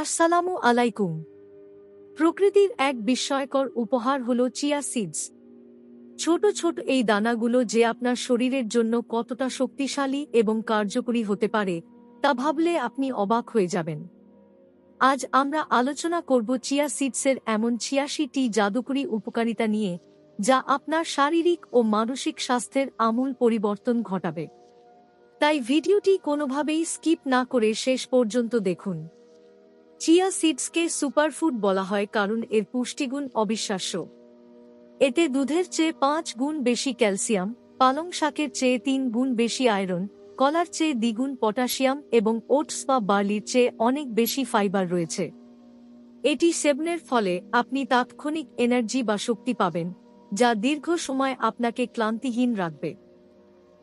আসসালামু আলাইকুম। প্রকৃতির এক বিস্ময়কর উপহার হল চিয়া সিডস। ছোট ছোট এই দানাগুলো যে আপনার শরীরের জন্য কতটা শক্তিশালী এবং কার্যকরী হতে পারে, তা ভাবলে আপনি অবাক হয়ে যাবেন। আজ আমরা আলোচনা করব চিয়া সিডসের এমন ছিয়াশিটি জাদুকরী উপকারিতা নিয়ে, যা আপনার শারীরিক ও মানসিক স্বাস্থ্যের আমূল পরিবর্তন ঘটাবে। তাই ভিডিওটি কোনোভাবেই স্কিপ না করে শেষ পর্যন্ত দেখুন। চিয়া সিডসকে সুপারফুড বলা হয় কারণ এর পুষ্টিগুণ অবিশ্বাস্য। এতে দুধের চেয়ে পাঁচ গুণ বেশি ক্যালসিয়াম, পালং শাকের চেয়ে তিন গুণ বেশি আয়রন, কলার চেয়ে দ্বিগুণ পটাশিয়াম এবং ওটস বা বার্লির চেয়ে অনেক বেশি ফাইবার রয়েছে। এটি সেবনের ফলে আপনি তাৎক্ষণিক এনার্জি বা শক্তি পাবেন, যা দীর্ঘ সময় আপনাকে ক্লান্তিহীন রাখবে।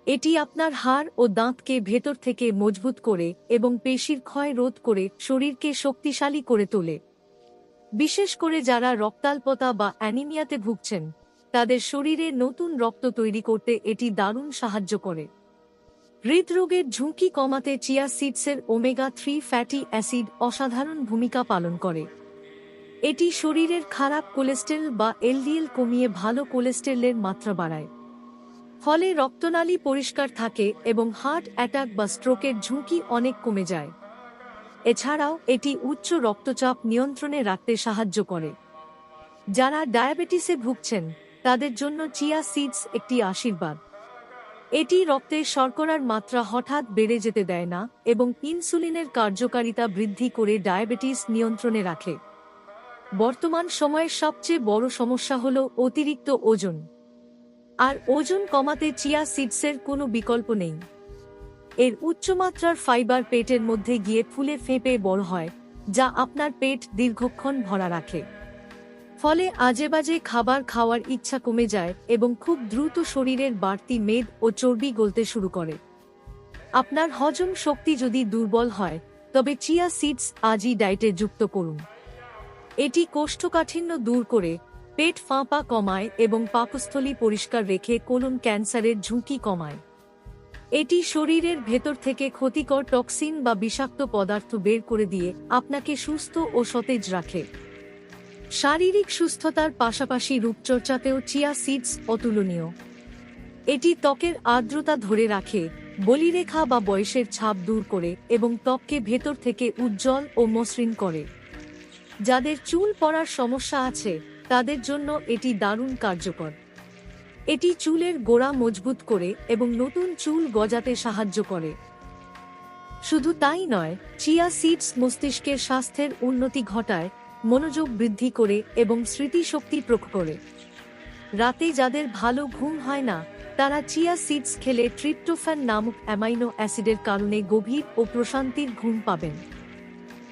এটি আপনার হাড় ও দাঁতকে ভেতর থেকে মজবুত করে এবং পেশির ক্ষয় রোধ করে শরীরকে শক্তিশালী করে তোলে। বিশেষ করে যারা রক্তাল্পতা বা অ্যানিমিয়াতে ভুগছেন, তাদের শরীরে নতুন রক্ত তৈরি করতে এটি দারুণ সাহায্য করে। হৃদরোগের ঝুঁকি কমাতে চিয়া সিডসের ওমেগা থ্রি ফ্যাটি অ্যাসিড অসাধারণ ভূমিকা পালন করে। এটি শরীরের খারাপ কোলেস্টেরল বা এলডিএল কমিয়ে ভালো কোলেস্টেরলের মাত্রা বাড়ায়। ফলে রক্তনালী পরিষ্কার থাকে এবং হার্ট অ্যাটাক বা স্ট্রোকের ঝুঁকি অনেক কমে যায়। এছাড়াও, এটি উচ্চ রক্তচাপ নিয়ন্ত্রণে রাখতে সাহায্য করে। যারা ডায়াবেটিসে ভুগছেন, তাদের জন্য চিয়া সিডস একটি আশীর্বাদ। এটি রক্তে শর্করার মাত্রা হঠাৎ বেড়ে যেতে দেয় না এবং ইনসুলিনের কার্যকারিতা বৃদ্ধি করে ডায়াবেটিস নিয়ন্ত্রণে রাখে। বর্তমান সময়ের সবচেয়ে বড় সমস্যা হল অতিরিক্ত ওজন। আর ওজন কমাতে চিয়া সিডসের কোনো বিকল্প নেই। এর উচ্চমাত্রার ফাইবার পেটের মধ্যে গিয়ে ফুলে ফেঁপে বড় হয়, যা আপনার পেট দীর্ঘক্ষণ ভরা রাখে। ফলে আজেবাজে খাবার খাওয়ার ইচ্ছা কমে যায় এবং খুব দ্রুত শরীরের বাড়তি মেদ ও চর্বি গলতে শুরু করে। আপনার হজম শক্তি যদি দুর্বল হয়, তবে চিয়া সিডস আজই ডায়েটে যুক্ত করুন। এটি কোষ্ঠকাঠিন্য দূর করে পেট ফাঁপা কমায় এবং পাকস্থলী পরিষ্কার রেখে কোলন ক্যান্সারের ঝুঁকি কমায়। এটি শরীরের ভেতর থেকে ক্ষতিকর টক্সিন বা বিষাক্ত পদার্থ বের করে দিয়ে আপনাকে সুস্থ ও সতেজ রাখে। শারীরিক সুস্থতার পাশাপাশি রূপচর্চাতেও চিয়া সিডস অতুলনীয়। এটি ত্বকের আর্দ্রতা ধরে রাখে, বলিরেখা বা বয়সের ছাপ দূর করে এবং ত্বককে ভেতর থেকে উজ্জ্বল ও মসৃণ করে। যাদের চুল পড়ার সমস্যা আছে তাদের জন্য এটি দারুণ কার্যকর। এটি চুলের গোড়া মজবুত করে এবং নতুন চুল গজাতে সাহায্য করে। শুধু তাই নয়, চিয়া সিডস মস্তিষ্কের স্বাস্থ্যের উন্নতি ঘটায়, মনোযোগ বৃদ্ধি করে এবং স্মৃতিশক্তি প্রখ করে। রাতে যাদের ভালো ঘুম হয় না, তারা চিয়া সিডস খেলে ট্রিপ্টোফ্যান নামক অ্যামাইনো অ্যাসিডের কারণে গভীর ও প্রশান্তির ঘুম পাবেন।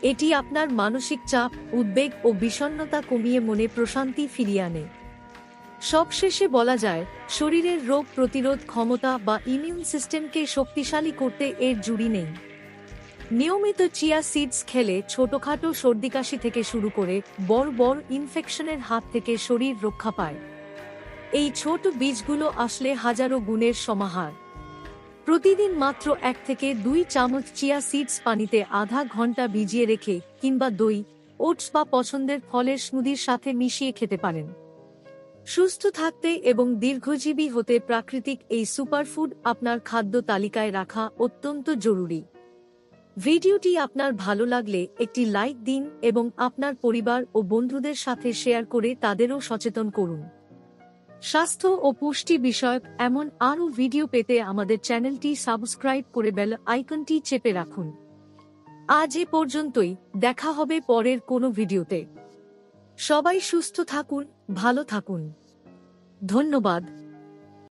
এটি আপনার মানসিক চাপ, উদ্বেগ ও বিষণ্নতা কমিয়ে মনে প্রশান্তি ফিরিয়ে আনে। সবশেষে বলা যায়, শরীরের রোগ প্রতিরোধ ক্ষমতা বা ইমিউন সিস্টেমকে শক্তিশালী করতে এর জুড়ি নেই। নিয়মিত চিয়া সিডস খেলে ছোটখাটো সর্দিকাশি থেকে শুরু করে বড় বড় ইনফেকশনের হাত থেকে শরীর রক্ষা পায়। এই ছোট বীজগুলো আসলে হাজারো গুণের সমাহার। প্রতিদিন মাত্র এক থেকে দুই চামচ চিয়া সিডস পানিতে আধা ঘণ্টা ভিজিয়ে রেখে কিংবা দই, ওটস বা পছন্দের ফলের স্মুদির সাথে মিশিয়ে খেতে পারেন। সুস্থ থাকতে এবং দীর্ঘজীবী হতে প্রাকৃতিক এই সুপারফুড আপনার খাদ্য তালিকায় রাখা অত্যন্ত জরুরি। ভিডিওটি আপনার ভালো লাগলে একটি লাইক দিন এবং আপনার পরিবার ও বন্ধুদের সাথে শেয়ার করে তাদেরও সচেতন করুন। স্বাস্থ্য ও পুষ্টি বিষয়ক এমন আরও ভিডিও পেতে আমাদের চ্যানেলটি সাবস্ক্রাইব করে বেল আইকনটি চেপে রাখুন। আজ এ পর্যন্তই, দেখা হবে পরের কোনো ভিডিওতে। সবাই সুস্থ থাকুন, ভালো থাকুন। ধন্যবাদ।